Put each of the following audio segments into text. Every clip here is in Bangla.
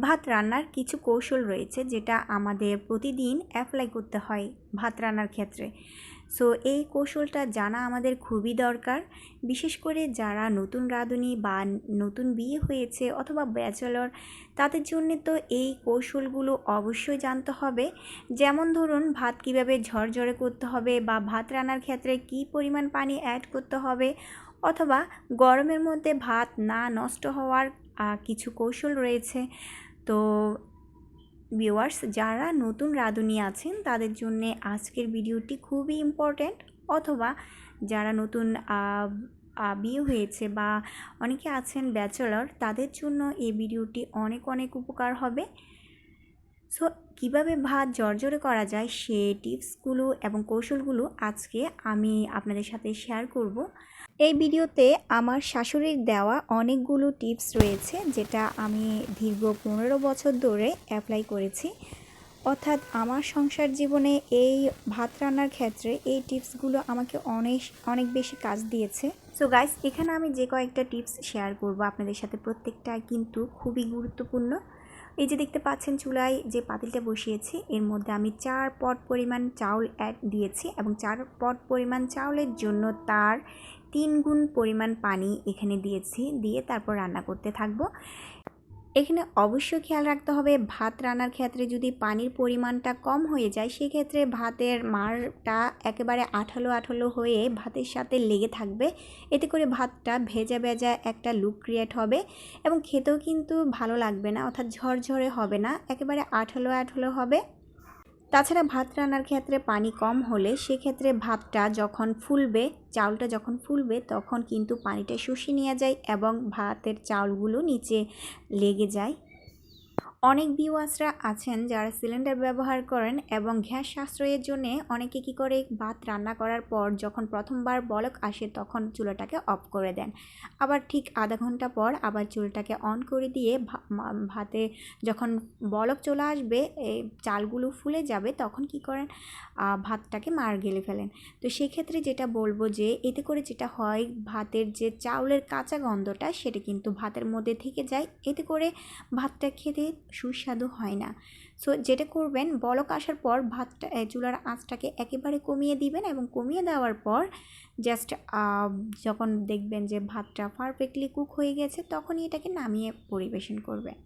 ভাত রান্নার কিছু কৌশল রয়েছে যেটা আমাদের প্রতিদিন অ্যাপ্লাই করতে হয় ভাত রান্নার ক্ষেত্রে। সো এই কৌশলটা জানা আমাদের খুবই দরকার। বিশেষ করে যারা নতুন রাঁধুনি বা নতুন বিয়ে হয়েছে অথবা ব্যাচেলর তাদের জন্য তো এই কৌশলগুলো অবশ্যই জানতে হবে। যেমন ধরুন, ভাত কীভাবে ঝরঝরে করতে হবে বা ভাত রান্নার ক্ষেত্রে কী পরিমাণ পানি অ্যাড করতে হবে অথবা গরমের মধ্যে ভাত না নষ্ট হওয়ার কিছু কৌশল রয়েছে। তো ভিউয়ার্স যারা নতুন রাঁধুনি আছেন, তাদের জন্য আজকের ভিডিওটি খুবই ইম্পর্ট্যান্ট অথবা যারা নতুন বিয়ে হয়েছে বা অনেকে আছেন ব্যাচেলর তাদের জন্য এই ভিডিওটি অনেক অনেক উপকার হবে। সো কীভাবে ভাত জর্জরে করা যায় সে টিপসগুলো এবং কৌশলগুলো আজকে আমি আপনাদের সাথে শেয়ার করব। এই ভিডিওতে আমার শাশুড়ির দেওয়া অনেকগুলো টিপস রয়েছে যেটা আমি দীর্ঘ পনেরো বছর ধরে অ্যাপ্লাই করেছি। অর্থাৎ আমার সংসার জীবনে এই ভাত রান্নার ক্ষেত্রে এই টিপসগুলো আমাকে অনেক অনেক বেশি কাজ দিয়েছে। সো গাইস এখানে আমি যে কয়েকটা টিপস শেয়ার করব আপনাদের সাথে। প্রত্যেকটা কিন্তু খুবই গুরুত্বপূর্ণ। এই যে দেখতে পাচ্ছেন চুলায় যে পাতিলটা বসিয়েছি, এর মধ্যে আমি চার পট পরিমাণ চাউল অ্যাড দিয়েছি এবং চার পট পরিমাণ চাউলের জন্য তার তিন গুণ পরিমাণ পানি এখানে দিয়েছি, দিয়ে তারপর রান্না করতে থাকব। এখানে অবশ্য খেয়াল রাখতে হবে, ভাত রান্নার ক্ষেত্রে যদি পানির পরিমাণটা কম হয়ে যায়, সেক্ষেত্রে ভাতের মারটা একেবারে আঠালো আঠালো হয়ে ভাতের সাথে লেগে থাকবে। এতে করে ভাতটা ভেজা ভেজা একটা লুক ক্রিয়েট হবে এবং খেতেও কিন্তু ভালো লাগবে না, অর্থাৎ ঝরঝরে হবে না, একেবারে আঠালো আঠালো হবে। তাছাড়া ভাত রান্নার ক্ষেত্রে পানি কম হলে সেক্ষেত্রে ভাতটা যখন ফুলবে, চাউলটা যখন ফুলবে, তখন কিন্তু পানিটা শুষে নেওয়া যায় এবং ভাতের চাউলগুলো নিচে লেগে যায়। অনেক বিওয়াসরা আছেন যারা সিলিন্ডার ব্যবহার করেন এবং গ্যাস সাশ্রয়ের জন্য অনেকে কি করে ভাত রান্না করার পর যখন প্রথমবার বলক আসে তখন চুলাটাকে অফ করে দেন। আবার ঠিক আধা ঘণ্টা পর আবার চুলটাকে অন করে দিয়ে ভাতে যখন বলক চলে আসবে এই চালগুলো ফুলে যাবে তখন কি করেন? ভাতটাকে মার গেলে ফেলেন। তো সেক্ষেত্রে যেটা বলব যে এতে করে যেটা হয়, ভাতের যে চাউলের কাঁচা গন্ধটা সেটা কিন্তু ভাতের মধ্যে থেকে যায়। এতে করে ভাতটা খেতে সুস্বাদু হয় না। সো যেটা করবেন বলক আসার পর ভাতটা চুলার আঁচটাকে একেবারে কমিয়ে দিবেন এবং কমিয়ে দেওয়ার পর জাস্ট যখন দেখবেন যে ভাতটা পারফেক্টলি কুক হয়ে গেছে তখনই এটাকে নামিয়ে পরিবেশন করবেন।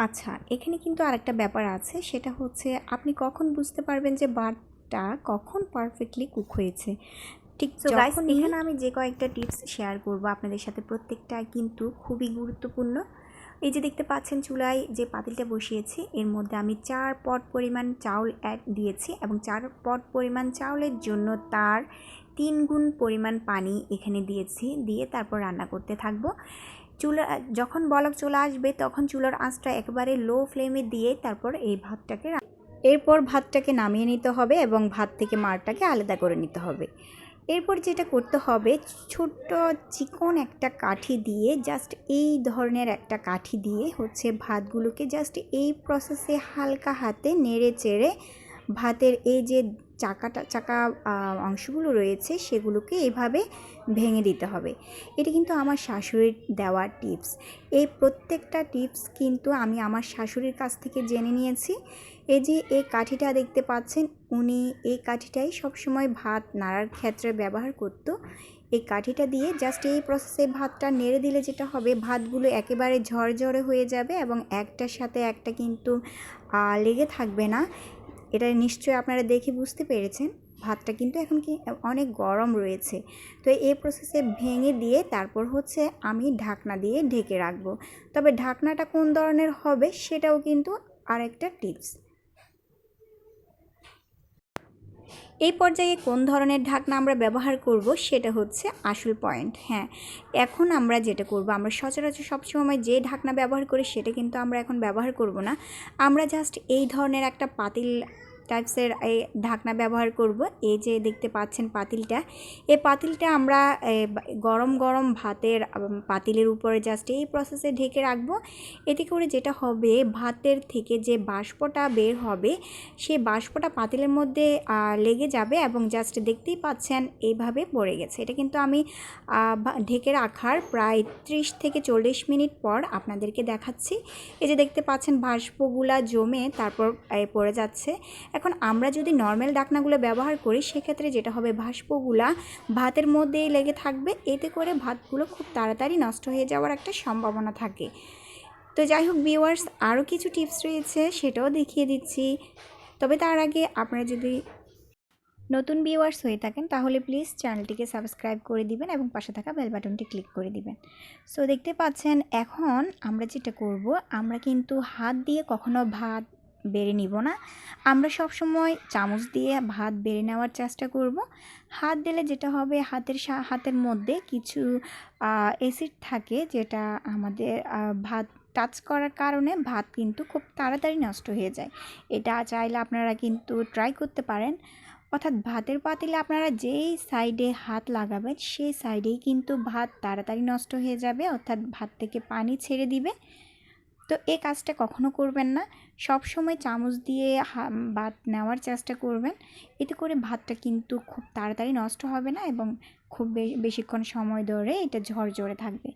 আচ্ছা এখানে কিন্তু আরেকটা ব্যাপার আছে সেটা হচ্ছে আপনি কখন বুঝতে পারবেন যে ভাতটা কখন পারফেক্টলি কুক হয়েছে? ঠিক যখন এখানে আমি যে কয়েকটা টিপস শেয়ার করব আপনাদের সাথে প্রত্যেকটা কিন্তু খুবই গুরুত্বপূর্ণ। এই যে দেখতে পাচ্ছেন চুলায় যে পাতিলটা বসিয়েছি, এর মধ্যে আমি চার পট পরিমাণ চাউল অ্যাড দিয়েছি এবং চার পট পরিমাণ চাউলের জন্য তার তিন গুণ পরিমাণ পানি এখানে দিয়েছি, দিয়ে তারপর রান্না করতে থাকব। চুলা, যখন বলক চলে আসবে তখন চুলার আঁচটা একেবারে লো ফ্লেমে দিয়ে তারপর এই ভাতটাকে এরপর ভাতটাকে নামিয়ে নিতে হবে এবং ভাত থেকে মারটাকে আলাদা করে নিতে হবে। এরপর যেটা করতে হবে, ছোট্ট চিকন একটা কাঠি দিয়ে জাস্ট এই ধরনের একটা কাঠি দিয়ে হচ্ছে ভাতগুলোকে জাস্ট এই প্রসেসে হালকা হাতে নেড়ে চেড়ে ভাতের এই যে চাকাটা, চাকা অংশগুলো রয়েছে সেগুলোকে এভাবে ভেঙে দিতে হবে। এটা কিন্তু আমার শাশুড়ির দেওয়া টিপস। এই প্রত্যেকটা টিপস কিন্তু আমি আমার শাশুড়ির কাছ থেকে জেনে নিয়েছি। এই যে এই কাঠিটা দেখতে পাচ্ছেন, উনি এই কাঠিটাই সবসময় ভাত নাড়ার ক্ষেত্রে ব্যবহার করত। এই কাঠিটা দিয়ে জাস্ট এই প্রসেসে ভাতটা নেড়ে দিলে যেটা হবে, ভাতগুলো একেবারে ঝরঝরে হয়ে যাবে এবং একটার সাথে একটা কিন্তু লেগে থাকবে না। এটা নিশ্চয়ই আপনারা দেখে বুঝতে পেরেছেন। ভাতটা কিন্তু এখন কি অনেক গরম রয়েছে। তো এই প্রসেসে ভেঙে দিয়ে তারপর হচ্ছে আমি ঢাকনা দিয়ে ঢেকে রাখব। তবে ঢাকনাটা কোন ধরনের হবে সেটাও কিন্তু আরেকটা টিপস এই পর্যায়ে কোন ধরনের ঢাকনা আমরা ব্যবহার করব সেটা হচ্ছে আসল পয়েন্ট। হ্যাঁ এখন আমরা যেটা করব, আমরা সচরাচর সবসময় যে ঢাকনা ব্যবহার করি সেটা কিন্তু আমরা এখন ব্যবহার করব না। আমরা জাস্ট এই ধরনের একটা পাতিল টাইপসের এই ঢাকনা ব্যবহার করব। এই যে দেখতে পাচ্ছেন পাতিলটা। এই পাতিলটা আমরা গরম গরম ভাতের পাতিলের উপরে জাস্ট এই প্রসেসে ঢেকে রাখব। এতে করে যেটা হবে, ভাতের থেকে যে বাষ্পটা বের হবে সেই বাষ্পটা পাতিলের মধ্যে লেগে যাবে এবং জাস্ট দেখতেই পাচ্ছেন এইভাবে পড়ে গেছে। এটা কিন্তু আমি ঢেকে রাখার প্রায় ত্রিশ থেকে চল্লিশ মিনিট পর আপনাদেরকে দেখাচ্ছি। এই যে দেখতে পাচ্ছেন বাষ্পগুলা জমে তারপর পড়ে যাচ্ছে। এখন আমরা যদি নর্মাল ডাকনাগুলো ব্যবহার করি, সেক্ষেত্রে যেটা হবে বাষ্পগুলা ভাতের মধ্যেই লেগে থাকবে। এতে করে ভাতগুলো খুব তাড়াতাড়ি নষ্ট হয়ে যাওয়ার একটা সম্ভাবনা থাকে। তো যাই হোক ভিউয়ার্স আরও কিছু টিপস রয়েছে, সেটাও দেখিয়ে দিচ্ছি। তবে তার আগে আপনারা যদি নতুন ভিউয়ার্স হয়ে থাকেন, তাহলে প্লিজ চ্যানেলটিকে সাবস্ক্রাইব করে দিবেন এবং পাশে থাকা বেল বাটনটি ক্লিক করে দিবেন। সো দেখতে পাচ্ছেন, এখন আমরা যেটা করব, আমরা কিন্তু হাত দিয়ে কখনো ভাত বেড়ে নিব না। আমরা সব সময় চামচ দিয়ে ভাত বেড়ে নেওয়ার চেষ্টা করব। হাত দিলে যেটা হবে, হাতের হাতের মধ্যে কিছু অ্যাসিড থাকে যেটা আমাদের ভাত টাচ করার কারণে ভাত কিন্তু খুব তাড়াতাড়ি নষ্ট হয়ে যায়। এটা চাইলে আপনারা কিন্তু ট্রাই করতে পারেন। অর্থাৎ ভাতের পাতিলে আপনারা যেই সাইডে হাত লাগাবেন, সেই সাইডেই কিন্তু ভাত তাড়াতাড়ি নষ্ট হয়ে যাবে। অর্থাৎ ভাত থেকে পানি ছেড়ে দিবে। তো এই কাজটা কখনো করবেন না। সব সময় চামচ দিয়ে ভাত নেওয়ার চেষ্টা করবেন। এতে করে ভাতটা কিন্তু খুব তাড়াতাড়ি নষ্ট হবে না এবং খুব বেশিক্ষণ সময় ধরে এটা ঝরঝরে থাকবে।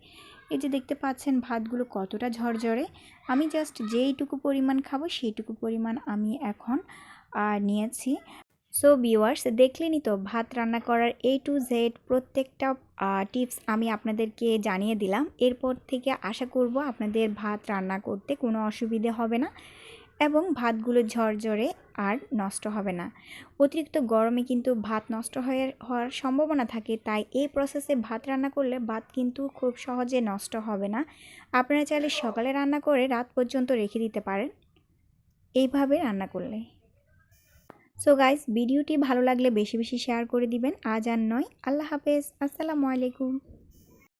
এই যে দেখতে পাচ্ছেন ভাতগুলো কতটা ঝরঝরে। আমি জাস্ট যেইটুকু পরিমাণ খাব সেইটুকু পরিমাণ আমি এখন নিয়েছি। সো ভিউয়ার্স দেখলেনই তো, ভাত রান্না করার এ টু জেড প্রত্যেকটা টিপস আমি আপনাদেরকে জানিয়ে দিলাম। এরপর থেকে আশা করব আপনাদের ভাত রান্না করতে কোনো অসুবিধে হবে না এবং ভাতগুলো ঝরঝরে আর নষ্ট হবে না। অতিরিক্ত গরমে কিন্তু ভাত নষ্ট হয়ে, হওয়ার সম্ভাবনা থাকে, তাই এই প্রসেসে ভাত রান্না করলে ভাত কিন্তু খুব সহজে নষ্ট হবে না। আপনারা চাইলে সকালে রান্না করে রাত পর্যন্ত রেখে দিতে পারেন। এইভাবে রান্না করলে। সো গাইস ভিডিওটি ভালো লাগলে বেশি বেশি শেয়ার করে দিবেন। আজ আর নয়। আল্লাহ হাফেজ। আসসালামু আলাইকুম।